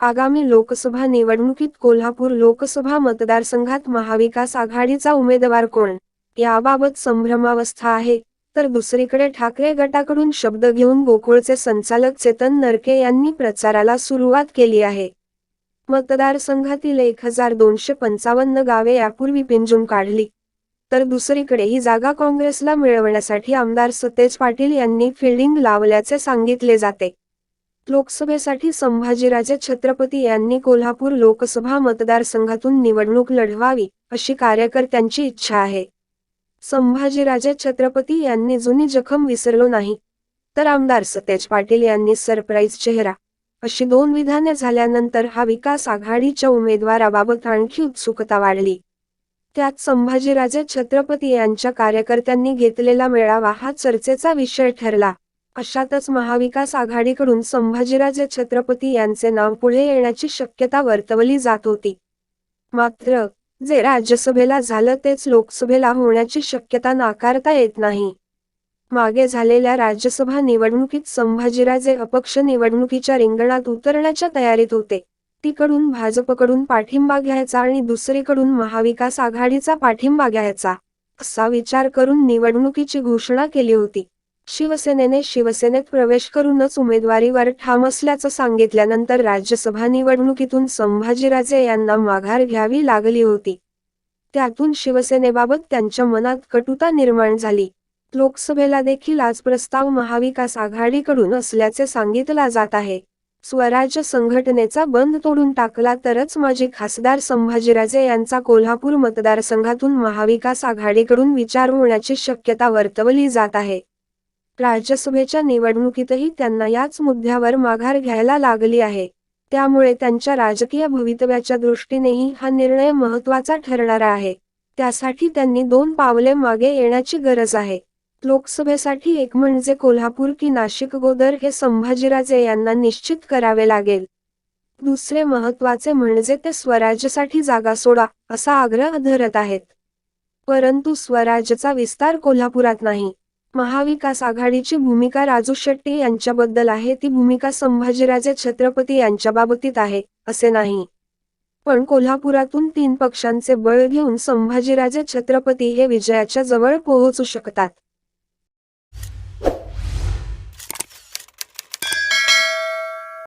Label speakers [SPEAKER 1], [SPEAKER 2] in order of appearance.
[SPEAKER 1] आगामी लोकसभा निवडणुकीत कोल्हापूर लोकसभा मतदारसंघात महाविकास आघाडीचा उमेदवार कोण? याबाबत संभ्रमावस्था आहे. तर दुसरीकडे ठाकरे गटाकडून शब्द घेऊन गोकुळचे संचालक चेतन नरके यांनी प्रचाराला सुरुवात केली आहे. मतदारसंघातील एक हजार दोनशे पंचावन्न गावे यापूर्वी पिंजून काढली. तर दुसरीकडे ही जागा काँग्रेसला मिळवण्यासाठी आमदार सतेज पाटील यांनी फिल्डिंग लावल्याचे सांगितले जाते. लोकसभेसाठी संभाजीराजे छत्रपती यांनी कोल्हापूर लोकसभा मतदारसंघातून निवडणूक लढवावी अशी कार्यकर्त्यांची इच्छा आहे. संभाजीराजे छत्रपती यांनी जुनी जखम विसरलो नाही. तर आमदार सतेज पाटील यांनी सरप्राईज चेहरा अशी दोन विधाने झाल्यानंतर हा विकास आघाडीच्या उमेदवाराबाबत आणखी उत्सुकता वाढली. त्यात संभाजीराजे छत्रपती यांच्या कार्यकर्त्यांनी घेतलेला मेळावा हा चर्चेचा विषय ठरला. अशातच महाविकास आघाडीकडून संभाजीराजे छत्रपती यांचे नाव पुढे येण्याची शक्यता वर्तवली जात होती. मात्र जे राज्यसभेला झालं तेच लोकसभेला होण्याची शक्यता नाकारता येत नाही. मागे झालेल्या राज्यसभा निवडणुकीत संभाजीराजे अपक्ष निवडणुकीच्या रिंगणात उतरण्याच्या तयारीत होते. तिकडून भाजपकडून पाठिंबा घ्यायचा आणि दुसरीकडून महाविकास आघाडीचा पाठिंबा घ्यायचा असा विचार करून निवडणुकीची घोषणा केली होती. शिवसेनेने शिवसेनेत प्रवेश करूनच उमेदवारीवर ठाम असल्याचं सांगितल्यानंतर राज्यसभा निवडणुकीतून संभाजीराजे यांना माघार घ्यावी लागली होती. त्यातून शिवसेनेबाबत त्यांच्या मनात कटुता निर्माण झाली. लोकसभेला देखील आज प्रस्ताव महाविकास आघाडीकडून असल्याचे सांगितला जात आहे. स्वराज्य संघटनेचा बंद तोडून टाकला तरच माजी खासदार संभाजीराजे यांचा कोल्हापूर मतदारसंघातून महाविकास आघाडीकडून विचार होण्याची शक्यता वर्तवली जात आहे. राज्यसभेच्या निवडणुकीतही त्यांना याच मुद्द्यावर माघार घ्यायला लागली आहे. त्यामुळे त्यांच्या राजकीय भवितव्याच्या दृष्टीनेही हा निर्णय महत्त्वाचा ठरणार आहे. त्यासाठी त्यांनी दोन पावले मागे येण्याची गरज आहे. लोकसभेसाठी एक म्हणजे कोल्हापूर की नाशिक गोदर हे संभाजीराजे यांना निश्चित करावे लागेल. दुसरे महत्त्वाचे म्हणजे ते स्वराज्यासाठी जागा सोडा असा आग्रह धरत आहेत. परंतु स्वराज्यचा विस्तार कोल्हापुरात नाही. महाविकास आघाडीची भूमिका राजू शेट्टी यांच्याबद्दल आहे ती भूमिका संभाजीराजे छत्रपती यांच्या बाबतीत आहे असे नाही. पण कोल्हापुरातून तीन पक्षांचे बळ घेऊन संभाजीराजे छत्रपती हे विजयाच्या जवळ पोहोचू शकतात.